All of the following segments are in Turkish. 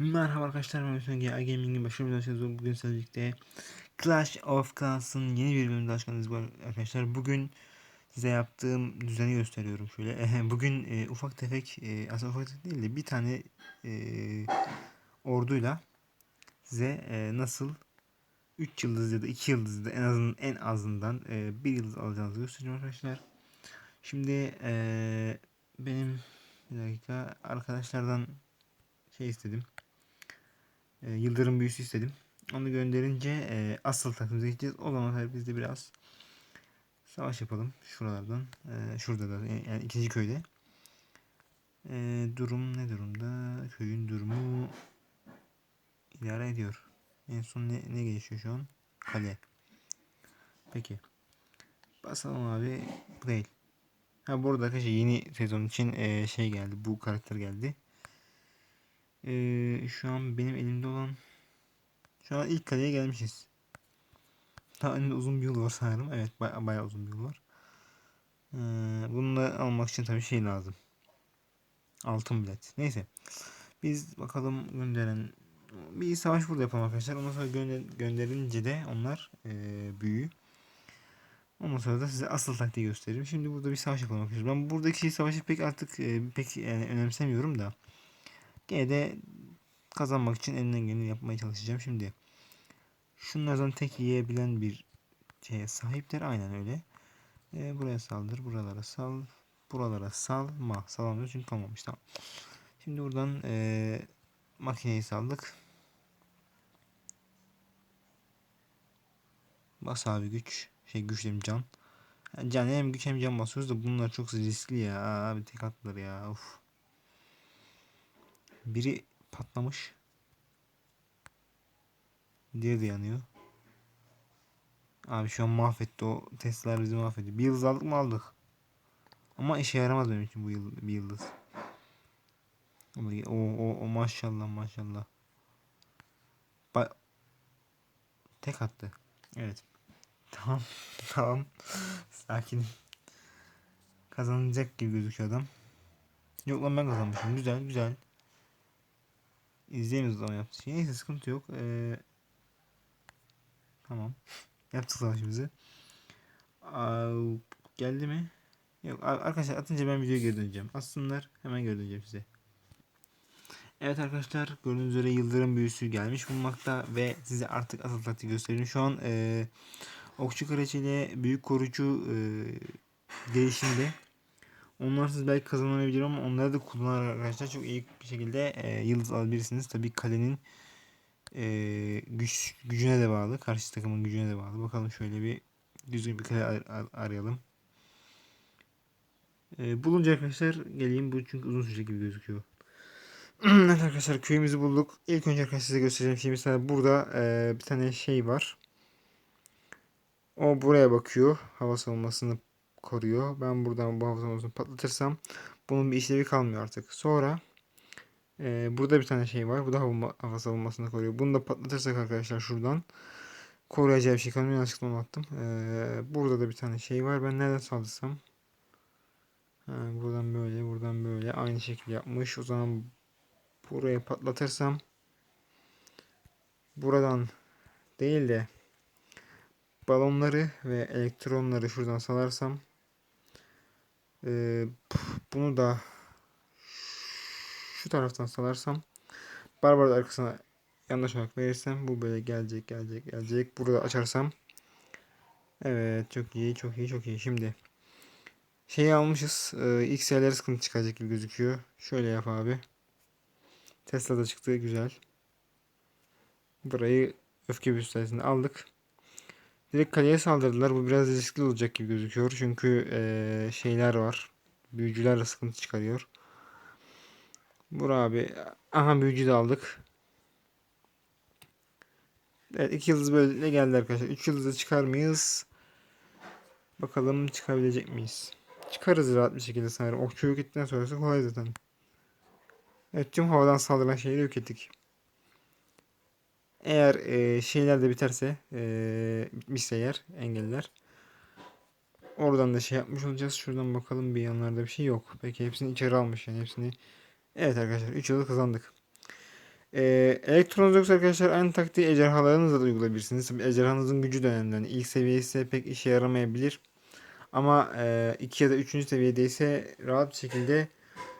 Merhaba arkadaşlar ben Hüseyin G. Gaming'in başarılı başlıyoruz. Bugün sizlerle Clash of Clans'ın yeni bir bölümünde var arkadaşlar. Bugün size yaptığım düzeni gösteriyorum şöyle. Bugün e, ufak tefek e, aslında ufak tefek değil de bir tane e, orduyla size e, nasıl 3 yıldız ya da 2 yıldız da en azından en azından e, 1 yıldız alacağınızı göstereceğim arkadaşlar. Şimdi e, benim bir dakika arkadaşlardan şey istedim e, Yıldırım büyüsü istedim. Onu gönderince e, asıl takımıza gideceğiz. O zaman tabii biz de biraz savaş yapalım şuralardan. E, şurada da yani ikinci köyde. E, durum ne durumda? Köyün durumu idare ediyor. En son ne, ne gelişiyor şu an? Kale. Peki. Basalım abi. Bu değil. Ha burada arkadaşlar yeni sezon için e, şey geldi. Bu karakter geldi. Ee, şu an benim elimde olan şu an ilk kaleye gelmişiz. Daha önünde uzun bir yol var sanırım. Evet baya, bayağı uzun bir yol var. Ee, bunu da almak için tabii şey lazım. Altın bilet. Neyse. Biz bakalım gönderen bir savaş burada yapalım arkadaşlar. Ondan sonra gönder, gönderince de onlar e, büyü. Ondan sonra da size asıl taktiği göstereyim. Şimdi burada bir savaş yapalım arkadaşlar. Ben buradaki savaşı pek artık e, pek yani önemsemiyorum da. Gene de kazanmak için elinden geleni yapmaya çalışacağım. Şimdi şunlardan tek yiyebilen bir şeye sahipler. Aynen öyle. E, buraya saldır. Buralara sal. Buralara salma. Salamıyor çünkü kalmamış. Tamam. Şimdi buradan e, makineyi saldık. Bas abi güç. Şey güç dedim can. Can hem güç hem can basıyoruz da bunlar çok riskli ya. Abi tek atlar ya. Uf. Biri patlamış. Diğeri de yanıyor. Abi şu an mahvetti o testler bizi mahvetti. Bir yıldız aldık mı aldık. Ama işe yaramaz benim için bu yıl, bir yıldız. O, o, o maşallah maşallah. Ba Tek attı. Evet. Tamam. tamam. Sakin. Kazanacak gibi gözüküyor adam. Yok lan ben kazanmışım. Güzel güzel. İzleyemeyiz o zaman yaptığı şey. Neyse sıkıntı yok. Ee, tamam. Yaptık savaşımızı. Geldi mi? Yok arkadaşlar atınca ben videoya geri döneceğim. Atsınlar hemen geri döneceğim size. Evet arkadaşlar gördüğünüz üzere yıldırım büyüsü gelmiş bulunmakta ve size artık asıl taktiği göstereyim. Şu an e, okçu kraliçe ile büyük korucu e, gelişimde. Onlarsız belki kazanabilir ama onları da kullanarak arkadaşlar çok iyi bir şekilde e, yıldız alabilirsiniz. Tabii kalenin e, güç gücüne de bağlı. Karşı takımın gücüne de bağlı. Bakalım şöyle bir düzgün bir kale ar ar arayalım. E, bulunca arkadaşlar geleyim. Bu çünkü uzun sürecek gibi gözüküyor. evet arkadaşlar köyümüzü bulduk. İlk önce arkadaşlar size göstereceğim şey mesela burada e, bir tane şey var. O buraya bakıyor. Hava savunmasını koruyor. Ben buradan bu hafızamızı patlatırsam bunun bir işlevi kalmıyor artık. Sonra e, burada bir tane şey var. Bu da hava, hava savunmasını koruyor. Bunu da patlatırsak arkadaşlar şuradan koruyacağı bir şey kalmıyor. Yanlışlıkla onu attım. E, burada da bir tane şey var. Ben nereden saldırsam ha, buradan böyle buradan böyle aynı şekilde yapmış. O zaman burayı patlatırsam buradan değil de balonları ve elektronları şuradan salarsam ee, bunu da şu taraftan salarsam barbar arkasına yanlış olarak verirsem bu böyle gelecek gelecek gelecek. Burada açarsam evet çok iyi çok iyi çok iyi. Şimdi şeyi almışız. Ee, XL'lere sıkıntı çıkacak gibi gözüküyor. Şöyle yap abi. Tesla'da çıktı güzel. Burayı öfke büyüsü aldık. Direkt kaleye saldırdılar. Bu biraz riskli olacak gibi gözüküyor. Çünkü ee, şeyler var. Büyücülerle sıkıntı çıkarıyor. Bur abi. Aha büyücü de aldık. Evet iki yıldız böyle geldi arkadaşlar. Üç yıldızı çıkar mıyız? Bakalım çıkabilecek miyiz? Çıkarız rahat bir şekilde sanırım. Okçu yok ettikten sonrası kolay zaten. Evet tüm havadan saldıran şeyleri yok ettik. Eğer e, şeyler de biterse e, bitmişse eğer engeller oradan da şey yapmış olacağız. Şuradan bakalım bir yanlarda bir şey yok. Peki hepsini içeri almış yani hepsini. Evet arkadaşlar 3 yılı kazandık. E, elektronunuz yoksa arkadaşlar aynı taktiği ejderhalarınızla da uygulayabilirsiniz. Ejderhanızın gücü de önemli. Yani ilk seviyesi pek işe yaramayabilir. Ama 2 ya da 3. seviyedeyse rahat bir şekilde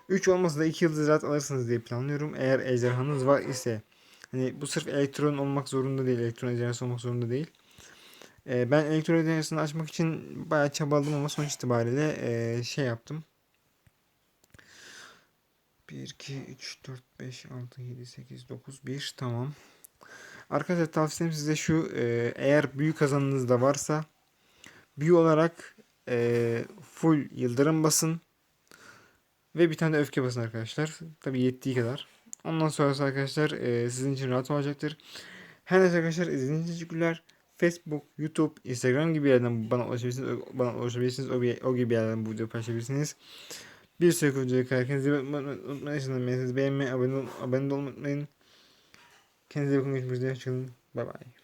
3 olmasa da 2 yıldız rahat alırsınız diye planlıyorum. Eğer ejderhanız var ise hani bu sırf elektron olmak zorunda değil. Elektron ejderhası olmak zorunda değil. Ee, ben elektron ejderhasını açmak için bayağı çabaladım ama sonuç itibariyle ee, şey yaptım. 1, 2, 3, 4, 5, 6, 7, 8, 9, 1 tamam. Arkadaşlar tavsiyem size şu ee, eğer büyük kazanınız da varsa büyü olarak ee, full yıldırım basın ve bir tane öfke basın arkadaşlar. Tabi yettiği kadar. Ondan sonrası arkadaşlar e, sizin için rahat olacaktır. Her neyse arkadaşlar izlediğiniz için teşekkürler. Facebook, YouTube, Instagram gibi yerlerden bana ulaşabilirsiniz. Bana ulaşabilirsiniz. O, o gibi yerlerden bu videoyu paylaşabilirsiniz. Bir sonraki videoya kadar kendinize unutmayın. Beğenmeyi, abone, abone olmayı unutmayın. Kendinize bakın. Görüşmek üzere. Hoşçakalın. Bye bye.